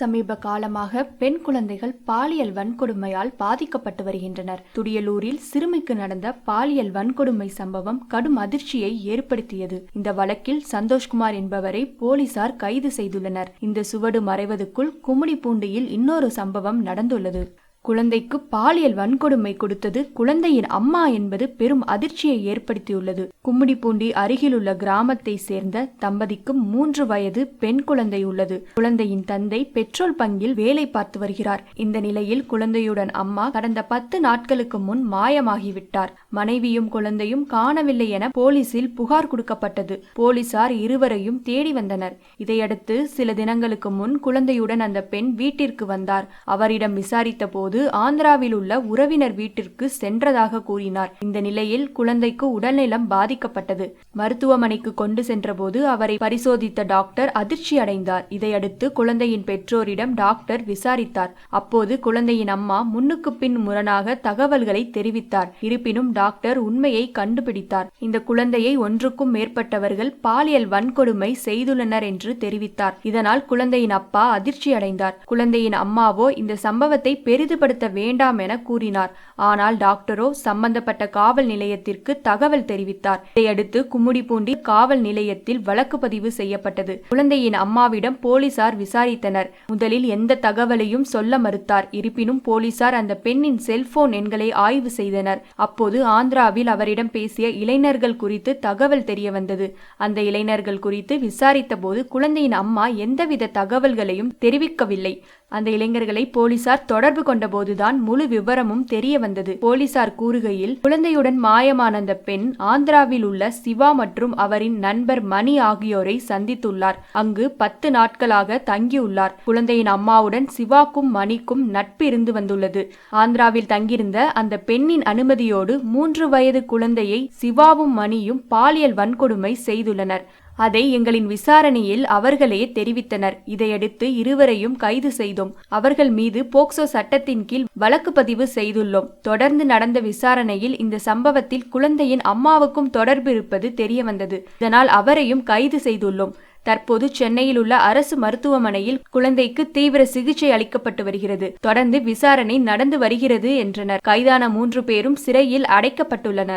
சமீப காலமாக பெண் குழந்தைகள் பாலியல் வன்கொடுமையால் பாதிக்கப்பட்டு வருகின்றனர். துடியலூரில் சிறுமிக்கு நடந்த பாலியல் வன்கொடுமை சம்பவம் கடும் அதிர்ச்சியை ஏற்படுத்தியது. இந்த வழக்கில் சந்தோஷ்குமார் என்பவரை போலீசார் கைது செய்துள்ளனர். இந்த சுவடு மறைவதற்குள் கும்மிடிப்பூண்டியில் இன்னொரு சம்பவம் நடந்துள்ளது. குழந்தைக்கு பாலியல் வன்கொடுமை கொடுத்தது குழந்தையின் அம்மா என்பது பெரும் அதிர்ச்சியை ஏற்படுத்தியுள்ளது. கும்மிடிப்பூண்டி அருகிலுள்ள கிராமத்தை சேர்ந்த தம்பதிக்கு மூன்று வயது பெண் குழந்தை உள்ளது. குழந்தையின் தந்தை பெட்ரோல் பங்கில் வேலை பார்த்து வருகிறார். இந்த நிலையில் குழந்தையுடன் அம்மா கடந்த பத்து நாட்களுக்கு முன் மாயமாகிவிட்டார். மனைவியும் குழந்தையும் காணவில்லை என போலீசில் புகார் கொடுக்கப்பட்டது. போலீசார் இருவரையும் தேடி வந்தனர். இதையடுத்து சில தினங்களுக்கு முன் குழந்தையுடன் அந்த பெண் வீட்டிற்கு வந்தார். அவரிடம் விசாரித்த போது ஆந்திராவில் உள்ள உறவினர் வீட்டிற்கு சென்றதாக கூறினார். இந்த நிலையில் குழந்தைக்கு உடல்நலம் பாதிக்கப்பட்டது. மருத்துவமனைக்கு கொண்டு சென்றபோது அவரை பரிசோதித்த டாக்டர் அதிர்ச்சி அடைந்தார். இதையடுத்து குழந்தையின் பெற்றோரிடம் டாக்டர் விசாரித்தார். அப்போது குழந்தையின் அம்மா முன்னுக்கு பின் முரணாக தகவல்களை தெரிவித்தார். இருப்பினும் டாக்டர் உண்மையை கண்டுபிடித்தார். இந்த குழந்தையை ஒன்றுக்கும் மேற்பட்டவர்கள் பாலியல் வன்கொடுமை செய்துள்ளனர் என்று தெரிவித்தார். இதனால் குழந்தையின் அப்பா அதிர்ச்சி அடைந்தார். குழந்தையின் அம்மாவோ இந்த சம்பவத்தை பெரிது பெரிதுபடுத்த வேண்டாம் என கூறினார். ஆனால் டாக்டரோ சம்பந்தப்பட்ட காவல் நிலையத்திற்கு தகவல் தெரிவித்தார். இதையடுத்து கும்முடிப்பூண்டி காவல் நிலையத்தில் வழக்கு பதிவு செய்யப்பட்டது. குழந்தையின் அம்மாவிடம் போலீசார் விசாரித்தனர். முதலில் எந்த தகவலையும் சொல்ல மறுத்தார். இருப்பினும் போலீசார் அந்த பெண்ணின் செல்போன் எண்களை ஆய்வு செய்தனர். அப்போது ஆந்திராவில் அவரிடம் பேசிய இளைஞர்கள் குறித்து தகவல் தெரிய வந்தது அந்த இளைஞர்கள் குறித்து விசாரித்த போது குழந்தையின் அம்மா எந்தவித தகவல்களையும் தெரிவிக்கவில்லை. அந்த இளைஞர்களை போலீசார் தொடர்பு கொண்டபோதுதான் முழு விவரமும் தெரிய வந்தது. போலீசார் கூறுகையில் குழந்தையுடன் மாயமான அந்த பெண் ஆந்திராவில் உள்ள சிவா மற்றும் அவரின் நண்பர் மணி ஆகியோரை சந்தித்துள்ளார். அங்கு பத்து நாட்களாக தங்கியுள்ளார். குழந்தையின் அம்மாவுடன் சிவாக்கும் மணிக்கும் நட்பு இருந்து வந்துள்ளது. ஆந்திராவில் தங்கியிருந்த அந்த பெண்ணின் அனுமதியோடு மூன்று வயது குழந்தையை சிவாவும் மணியும் பாலியல் வன்கொடுமை செய்துள்ளனர். அதை எங்களின் விசாரணையில் அவர்களே தெரிவித்தனர். இதையடுத்து இருவரையும் கைது செய்தோம். அவர்கள் மீது போக்சோ சட்டத்தின் கீழ் வழக்கு பதிவு செய்துள்ளோம். தொடர்ந்து நடந்த விசாரணையில் இந்த சம்பவத்தில் குழந்தையின் அம்மாவுக்கும் தொடர்பு இருப்பது தெரியவந்தது. இதனால் அவரையும் கைது செய்துள்ளோம். தற்போது சென்னையில் உள்ள அரசு மருத்துவமனையில் குழந்தைக்கு தீவிர சிகிச்சை அளிக்கப்பட்டு வருகிறது. தொடர்ந்து விசாரணை நடந்து வருகிறது என்றனர். கைதான மூன்று பேரும் சிறையில் அடைக்கப்பட்டுள்ளனர்.